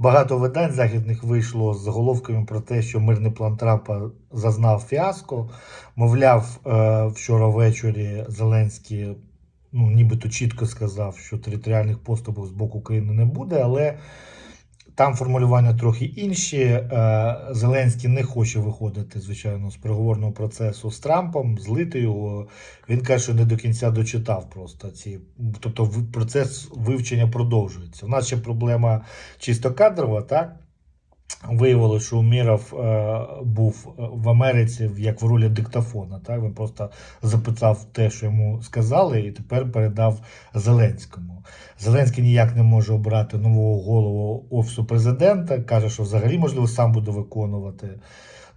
багато видань західних вийшло з головками про те, що мирний план Трампа зазнав фіаско. Мовляв, е, вчора ввечері Зеленський ну, нібито чітко сказав, що територіальних поступок з боку України не буде, але там формулювання трохи інші. Е, Зеленський не хоче виходити, звичайно, з переговорного процесу з Трампом, злити його. Він каже, що не до кінця дочитав просто ці. Тобто процес вивчення продовжується. У нас ще проблема чисто кадрова, так? Виявилося, що Уміров е, був в Америці як в ролі диктофона. Так? Він просто запитав те, що йому сказали, і тепер передав Зеленському. Зеленський ніяк не може обрати нового голову офісу президента. каже, що взагалі можливо сам буде виконувати.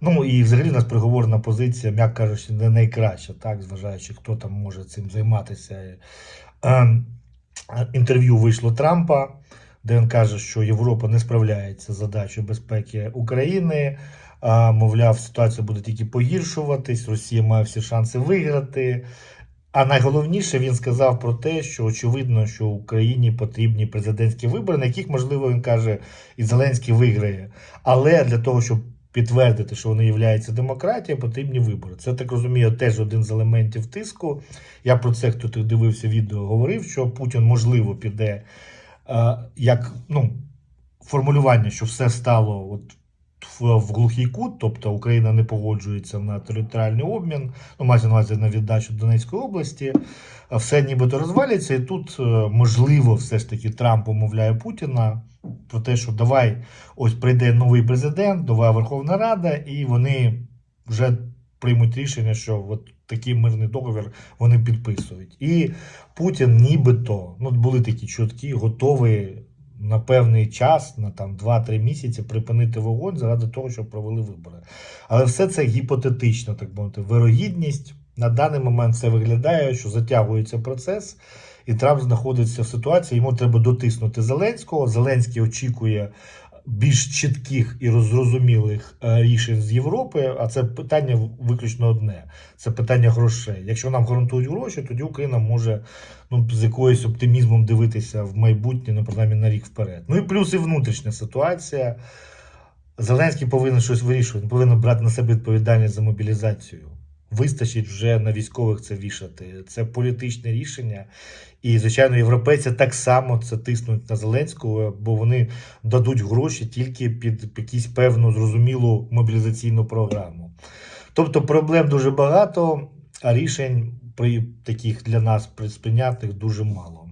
Ну і взагалі у нас приговорна позиція, м'яко кажучи, не найкраща, так, зважаючи, хто там може цим займатися. Е, Інтерв'ю вийшло Трампа, де він каже, що Європа не справляється з задачею безпеки України. А, мовляв, ситуація буде тільки погіршуватись, Росія має всі шанси виграти. А найголовніше він сказав про те, що очевидно, що Україні потрібні президентські вибори, на яких, можливо, він каже, і Зеленський виграє. Але для того, щоб підтвердити, що вони являються демократією, потрібні вибори. Це так розумію, теж один з елементів тиску. Я про це, хто тут дивився відео, говорив, що Путін можливо піде як ну, формулювання, що все стало от в, глухий кут, тобто Україна не погоджується на територіальний обмін, ну мається на увазі на віддачу Донецької області, все нібито розвалюється, і тут е, можливо все ж таки Трамп умовляє Путіна про те, що давай ось прийде новий президент, нова Верховна Рада, і вони вже приймуть рішення, що от такий мирний договір вони підписують. І Путін нібито ну були такі чутки, готовий на певний час, на там 2-3 місяці, припинити вогонь заради того, щоб провели вибори. Але все це гіпотетично, так мовити, вирогідність. На даний момент все виглядає, що затягується процес, і Трамп знаходиться в ситуації, йому треба дотиснути Зеленського. Зеленський очікує більш чітких і зрозумілих е, рішень з Європи. А це питання виключно одне: це питання грошей. Якщо нам гарантують гроші, тоді Україна може ну, з якоюсь оптимізмом дивитися в майбутнє, ну, принаймні на рік вперед. Ну і плюс і внутрішня ситуація. Зеленський повинен щось вирішувати, він повинен брати на себе відповідальність за мобілізацію. Вистачить вже на військових це вішати. Це політичне рішення. І, звичайно, європейці так само це тиснуть на Зеленського, бо вони дадуть гроші тільки під якусь певну зрозумілу мобілізаційну програму. Тобто проблем дуже багато, а рішень при таких для нас сприйнятних дуже мало.